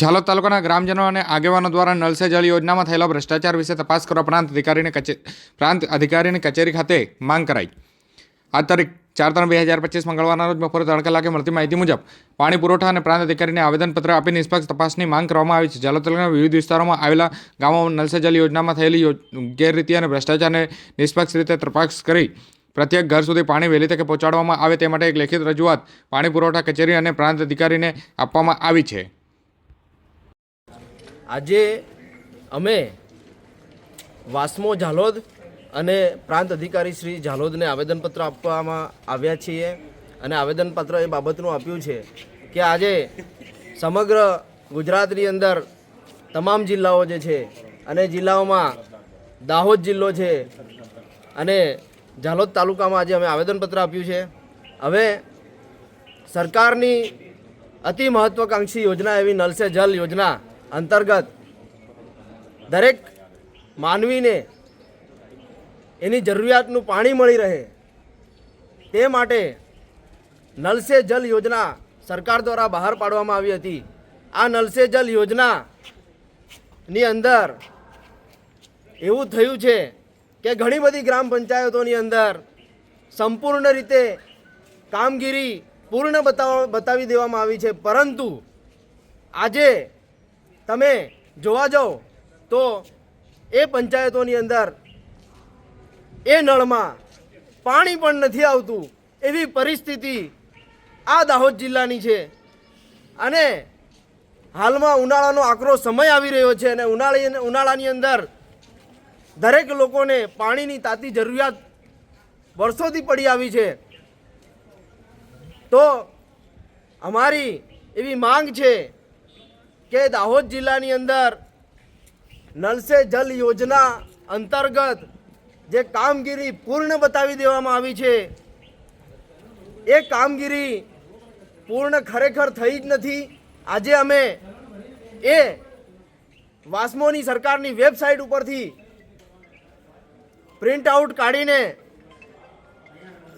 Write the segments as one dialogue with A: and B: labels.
A: ઝાલોદ તાલુકાના ગ્રામજનો અને આગેવાનો દ્વારા નળ સે જળ યોજનામાં થયેલા ભ્રષ્ટાચાર વિશે તપાસ કરવા પ્રાંત અધિકારીને પ્રાંત અધિકારીની કચેરી ખાતે માંગ કરાઈ. આ તારીખ ચાર ત્રણ બે હજાર પચીસ મંગળવારના રોજ બપોરે ત્રણ કલાકે મળતી માહિતી મુજબ પાણી પુરવઠા અને પ્રાંત અધિકારીને આવેદનપત્ર આપી નિષ્પક્ષ તપાસની માંગ કરવામાં આવી છે. ઝાલોદ તાલુકાના વિવિધ વિસ્તારોમાં આવેલા ગામોમાં નલ સે જલ યોજનામાં થયેલી ગેરરીતિ અને ભ્રષ્ટાચારને નિષ્પક્ષ રીતે તપાસ કરી પ્રત્યેક ઘર સુધી પાણી વહેલી તકે પહોંચાડવામાં આવે તે માટે એક લેખિત રજૂઆત પાણી પુરવઠા કચેરી અને પ્રાંત અધિકારીને આપવામાં આવી છે.
B: આજે અમે વાસ્મો ઝાલોદ અને પ્રાંત અધિકારી શ્રી ઝાલોદને આવેદનપત્ર આપવામાં આવ્યા છીએ અને આવેદનપત્ર એ બાબતનું આપ્યું છે કે આજે સમગ્ર ગુજરાતની અંદર તમામ જિલ્લાઓ જે છે અને જિલ્લાઓમાં દાહોદ જિલ્લો છે અને ઝાલોદ તાલુકામાં આજે અમે આવેદનપત્ર આપ્યું છે. હવે સરકારની અતિ મહત્વાકાંક્ષી યોજના એવી નલ સે જલ યોજના અંતર્ગત દરેક માનવીને એની જરૂરિયાતનું પાણી મળી રહે તે માટે નલ સે જલ યોજના સરકાર દ્વારા બહાર પાડવામાં આવી હતી. આ નલ સે જલ યોજનાની અંદર એવું થયું છે કે ઘણી બધી ગ્રામ પંચાયતોની અંદર સંપૂર્ણ રીતે કામગીરી પૂર્ણ બતાવ, બતાવી દેવામાં આવી છે. પરંતુ આજે તમે જોવા જાઓ તો એ પંચાયતોની અંદર એ નળમાં પાણી પણ નથી આવતું એવી પરિસ્થિતિ આ દાહોદ જિલ્લાની છે. અને હાલમાં ઉનાળાનો આકરો સમય આવી રહ્યો છે અને ઉનાળી ઉનાળાની અંદર દરેક લોકોને પાણીની તાતી જરૂરિયાત વર્ષોથી પડી આવી છે. તો અમારી એવી માંગ છે કે દાહોદ જિલ્લાની અંદર નલ સે જલ યોજના અંતર્ગત જે કામગીરી પૂર્ણ બતાવી દેવામાં આવી છે, એ કામગીરી પૂર્ણ ખરેખર થઈ જ નથી. આજે અમે એ વાસ્મોની સરકારની વેબસાઇટ ઉપરથી પ્રિન્ટ આઉટ કાઢીને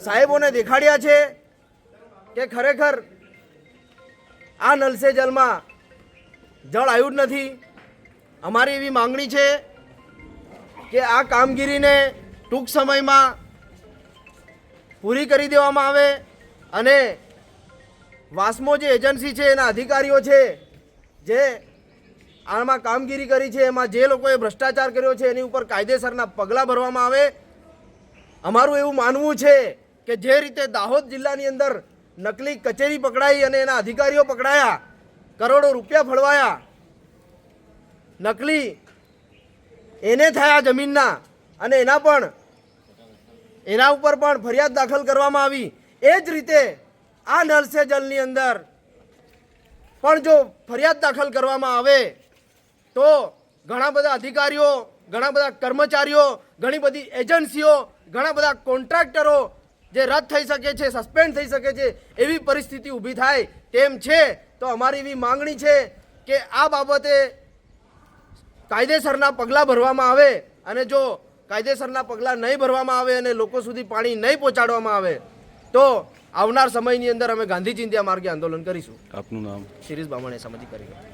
B: સાહેબોને દેખાડ્યા છે કે ખરેખર આ નલસે જલમાં જળ આવ્યું જ નથી. અમારી એવી માંગણી છે કે આ કામગીરીને ટૂંક સમયમાં પૂરી કરી દેવામાં આવે અને વાસ્મો જે એજન્સી છે, એના અધિકારીઓ છે, જે આમાં કામગીરી કરી છે, એમાં જે લોકોએ ભ્રષ્ટાચાર કર્યો છે, એની ઉપર કાયદેસરના પગલાં ભરવામાં આવે. અમારું એવું માનવું છે કે જે રીતે દાહોદ જિલ્લાની અંદર નકલી કચેરી પકડાઈ અને એના અધિકારીઓ પકડાયા કરોડો રૂપિયા ફળવાયા નકલી એને થયા જમીનના અને એના પણ, એના ઉપર પણ ફરિયાદ દાખલ કરવામાં આવી. એ જ રીતે આ નળ જલની અંદર પણ જો ફરિયાદ દાખલ કરવામાં આવે, તો ઘણા બધા અધિકારીઓ, ઘણા બધા કર્મચારીઓ, ઘણી બધી એજન્સીઓ, ઘણા બધા કોન્ટ્રાક્ટરો જે રદ થઈ શકે છે સસ્પેન્ડ થઈ શકે છે એવી પરિસ્થિતિ ઊભી થાય તેમ છે તો અમારી એવી માંગણી છે કે આ બાબતે કાયદેસરના પગલાં ભરવામાં આવે અને જો કાયદેસરના પગલાં નહીં ભરવામાં આવે અને લોકો સુધી પાણી નહીં પહોંચાડવામાં આવે તો આવનાર સમયની અંદર અમે ગાંધી ચિંધ્યા માર્ગે આંદોલન કરીશું.
C: આપનું નામ?
B: શિરીષ બામણે સામાજિક કાર્યકર.